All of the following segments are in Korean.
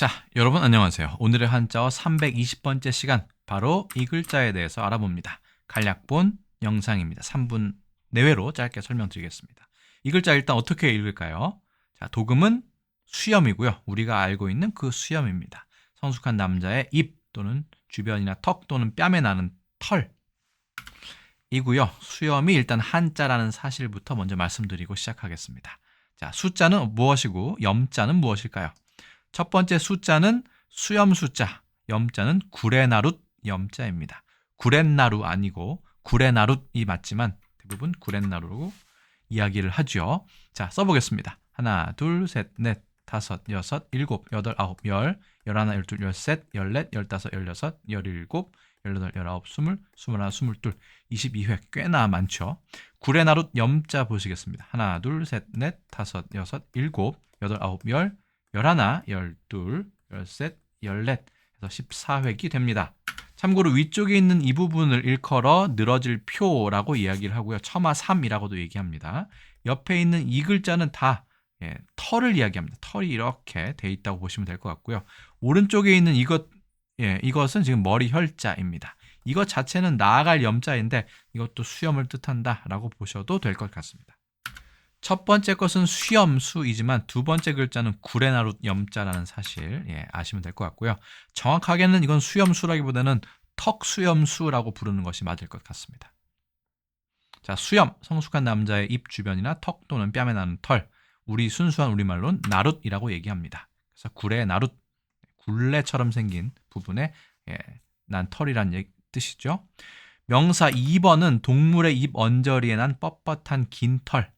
자, 여러분 안녕하세요. 오늘의 한자어 320번째 시간 바로 이 글자에 대해서 알아봅니다. 간략본 영상입니다. 3분 내외로 짧게 설명드리겠습니다. 이 글자 일단 어떻게 읽을까요? 자, 도금은 수염이고요. 우리가 알고 있는 그 수염입니다. 성숙한 남자의 입 또는 주변이나 턱 또는 뺨에 나는 털 이고요. 수염이 일단 한자라는 사실부터 먼저 말씀드리고 시작하겠습니다. 자, 숫자는 무엇이고 염자는 무엇일까요? 첫 번째 숫자는 수염 숫자, 염자는 구레나룻 염자입니다. 구렛나루 아니고 구레나룻이 맞지만 대부분 구렛나루로 이야기를 하죠. 자, 써보겠습니다. 하나, 둘, 셋, 넷, 다섯, 여섯, 일곱, 여덟, 아홉, 열, 열하나, 열둘, 열셋, 열넷, 열다섯, 열여섯, 열일곱, 열여덟, 열아홉, 스물, 스물하나, 스물둘, 22회 꽤나 많죠. 구레나룻 염자 보시겠습니다. 하나, 둘, 셋, 넷, 다섯, 여섯, 일곱, 여덟, 아홉, 열, 열하나, 열둘, 열셋, 열넷 해서 14획이 됩니다. 참고로 위쪽에 있는 이 부분을 일컬어 늘어질 표라고 이야기를 하고요. 첨화 3이라고도 얘기합니다. 옆에 있는 이 글자는 다 예, 털을 이야기합니다. 털이 이렇게 돼 있다고 보시면 될 것 같고요. 오른쪽에 있는 이것 예, 이것은 지금 머리 혈자입니다. 이것 자체는 나아갈 염자인데 이것도 수염을 뜻한다라고 보셔도 될 것 같습니다. 첫 번째 것은 수염수이지만 두 번째 글자는 구레나룻 염자라는 사실 예, 아시면 될 것 같고요. 정확하게는 이건 수염수라기보다는 턱수염수라고 부르는 것이 맞을 것 같습니다. 자, 수염, 성숙한 남자의 입 주변이나 턱 또는 뺨에 나는 털, 우리 순수한 우리말로는 나룻이라고 얘기합니다. 그래서 구레 나룻, 굴레처럼 생긴 부분에 예, 난 털이란 얘기, 뜻이죠. 명사 2번은 동물의 입 언저리에 난 뻣뻣한 긴 털.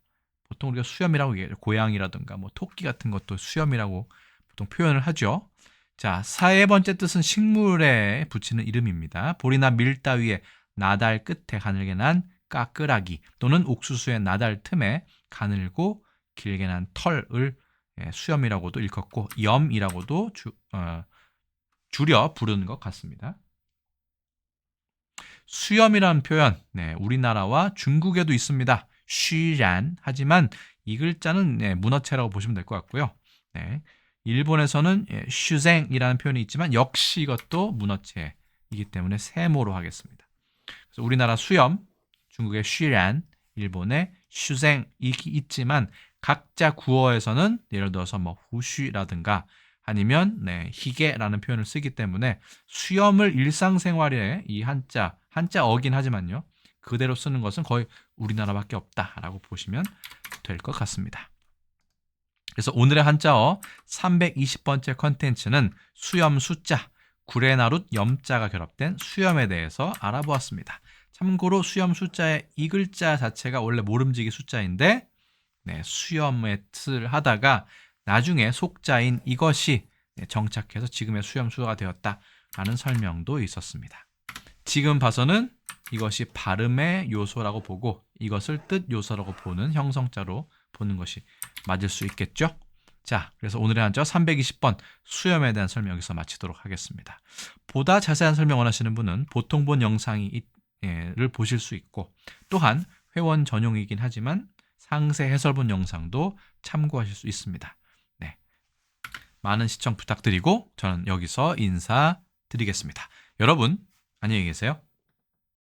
보통 우리가 수염이라고 얘기해요. 고양이라든가 뭐 토끼 같은 것도 수염이라고 보통 표현을 하죠. 자, 세 번째 뜻은 식물에 붙이는 이름입니다. 보리나 밀 따위에 나달 끝에 가늘게 난 까끄라기 또는 옥수수의 나달 틈에 가늘고 길게 난 털을 예, 수염이라고도 일컫고 염이라고도 주, 어, 줄여 부르는 것 같습니다. 수염이라는 표현, 네, 우리나라와 중국에도 있습니다. 쉬란 하지만 이 글자는 네, 문어체라고 보시면 될 것 같고요. 네, 일본에서는 예, 슈생이라는 표현이 있지만 역시 이것도 문어체이기 때문에 세모로 하겠습니다. 그래서 우리나라 수염, 중국의 쉬란, 일본의 슈생이 있지만 각자 구어에서는 예를 들어서 뭐 후쉬라든가 아니면 네, 희게라는 표현을 쓰기 때문에 수염을 일상생활에 이 한자 한자 어긴 하지만요. 그대로 쓰는 것은 거의 우리나라밖에 없다라고 보시면 될 것 같습니다. 그래서 오늘의 한자어 320번째 컨텐츠는 수염 숫자, 구레나룻 염자가 결합된 수염에 대해서 알아보았습니다. 참고로 수염 숫자의 이 글자 자체가 원래 모름지기 숫자인데 네, 수염의 뜻을 하다가 나중에 속자인 이것이 네, 정착해서 지금의 수염수가 되었다라는 설명도 있었습니다. 지금 봐서는 이것이 발음의 요소라고 보고 이것을 뜻 요소라고 보는 형성자로 보는 것이 맞을 수 있겠죠? 자, 그래서 오늘의 한자 320번 수염에 대한 설명 여기서 마치도록 하겠습니다. 보다 자세한 설명 원하시는 분은 보통 본 영상을 보실 수 있고 또한 회원 전용이긴 하지만 상세 해설본 영상도 참고하실 수 있습니다. 네. 많은 시청 부탁드리고 저는 여기서 인사드리겠습니다. 여러분 안녕히 계세요.